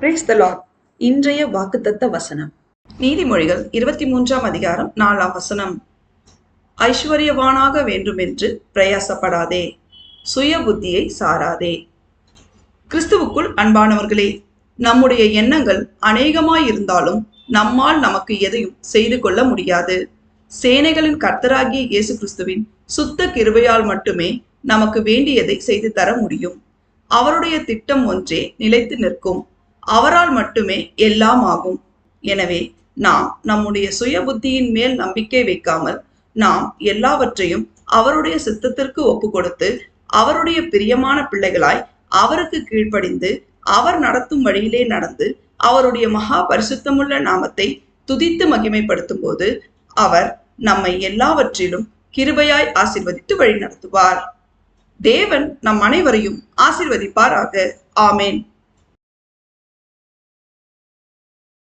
Brace த Lord இன்றைய வாக்குத்தத்த வசனம். நீதிமொழிகள் இருபத்தி மூன்றாம் அதிகாரம் நாலாம் வசனம். ஐஸ்வர்யவானாக வேண்டுமென்று பிரயாசப்படாதே. சுய புத்தியை சாராதே. கிறிஸ்துவுக்குள் அன்பானவர்களே நம்முடைய எண்ணங்கள் அநேகமாயிருந்தாலும் நம்மால் நமக்கு எதையும் செய்து கொள்ள முடியாது. சேனைகளின் கர்த்தராகிய இயேசு கிறிஸ்துவின் சுத்த கிருபையால் மட்டுமே நமக்கு வேண்டியதை செய்து தர முடியும். அவருடைய திட்டம் ஒன்றே நிலைத்து நிற்கும். அவரால் மட்டுமே எல்லாம் ஆகும். எனவே நாம் நம்முடைய சுய புத்தியின் மேல் நம்பிக்கை வைக்காமல் நாம் எல்லாவற்றையும் அவருடைய சித்தத்திற்கு ஒப்பு கொடுத்து அவருடைய பிரியமான பிள்ளைகளாய் அவருக்கு கீழ்ப்படிந்து அவர் நடத்தும் வழியிலே நடந்து அவருடைய மகா பரிசுத்தமுள்ள நாமத்தை துதித்து மகிமைப்படுத்தும் போது அவர் நம்மை எல்லாவற்றிலும் கிருபையாய் ஆசிர்வதித்து வழி நடத்துவார் தேவன் நம் அனைவரையும் ஆசிர்வதிப்பாராக. ஆமேன்.